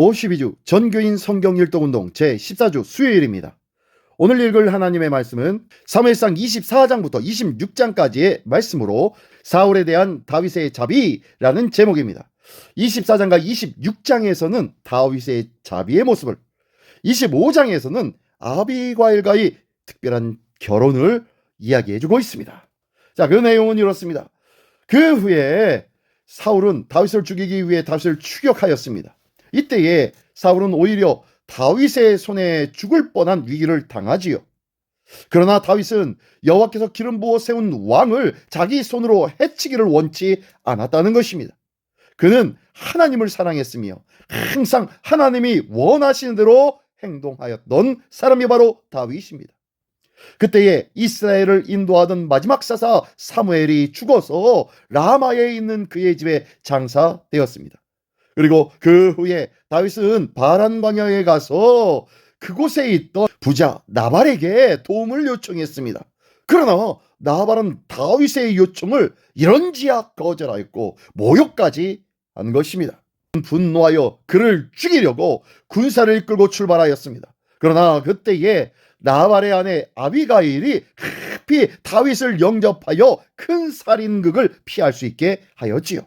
52주 전교인 성경 일독운동 제14주 수요일입니다. 오늘 읽을 하나님의 말씀은 사무엘상 24장부터 26장까지의 말씀으로 사울에 대한 다윗의 자비라는 제목입니다. 24장과 26장에서는 다윗의 자비의 모습을 25장에서는 아비과일과의 특별한 결혼을 이야기해주고 있습니다. 자, 그 내용은 이렇습니다. 그 후에 사울은 다윗을 죽이기 위해 다윗을 추격하였습니다. 이때에 사울은 오히려 다윗의 손에 죽을 뻔한 위기를 당하지요. 그러나 다윗은 여호와께서 기름 부어 세운 왕을 자기 손으로 해치기를 원치 않았다는 것입니다. 그는 하나님을 사랑했으며 항상 하나님이 원하시는 대로 행동하였던 사람이 바로 다윗입니다. 그때에 이스라엘을 인도하던 마지막 사사 사무엘이 죽어서 라마에 있는 그의 집에 장사되었습니다. 그리고 그 후에 다윗은 바란 광야에 가서 그곳에 있던 부자 나발에게 도움을 요청했습니다. 그러나 나발은 다윗의 요청을 이런지야 거절하였고 모욕까지 한 것입니다. 분노하여 그를 죽이려고 군사를 이끌고 출발하였습니다. 그러나 그때에 나발의 아내 아비가일이 급히 다윗을 영접하여 큰 살인극을 피할 수 있게 하였지요.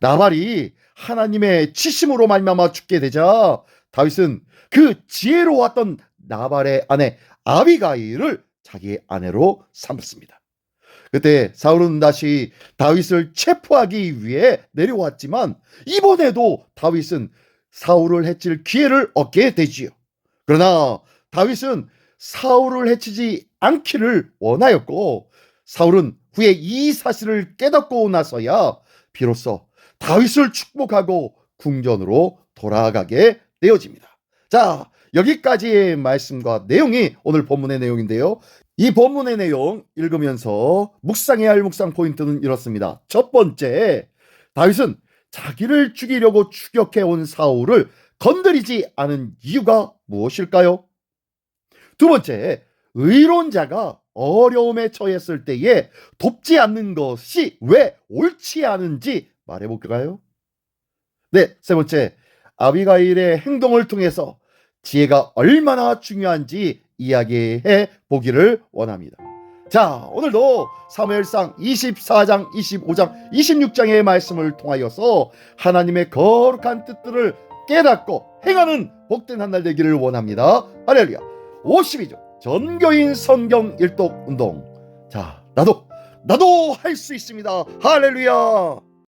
나발이 하나님의 치심으로 말미암아 죽게 되자 다윗은 그 지혜로웠던 나발의 아내 아비가일을 자기의 아내로 삼았습니다. 그때 사울은 다시 다윗을 체포하기 위해 내려왔지만 이번에도 다윗은 사울을 해칠 기회를 얻게 되지요. 그러나 다윗은 사울을 해치지 않기를 원하였고 사울은 후에 이 사실을 깨닫고 나서야 비로소 다윗을 축복하고 궁전으로 돌아가게 되어집니다. 자, 여기까지의 말씀과 내용이 오늘 본문의 내용인데요. 이 본문의 내용 읽으면서 묵상해야 할 묵상 포인트는 이렇습니다. 첫 번째, 다윗은 자기를 죽이려고 추격해 온 사울을 건드리지 않은 이유가 무엇일까요? 두 번째, 의론자가 어려움에 처했을 때에 돕지 않는 것이 왜 옳지 않은지 말해볼까요? 네, 세 번째, 아비가일의 행동을 통해서 지혜가 얼마나 중요한지 이야기해 보기를 원합니다. 자, 오늘도 사무엘상 24장, 25장, 26장의 말씀을 통하여서 하나님의 거룩한 뜻들을 깨닫고 행하는 복된 한 날 되기를 원합니다. 할렐루야. 52조 전교인 성경 일독 운동. 자, 나도 나도 할 수 있습니다. 할렐루야.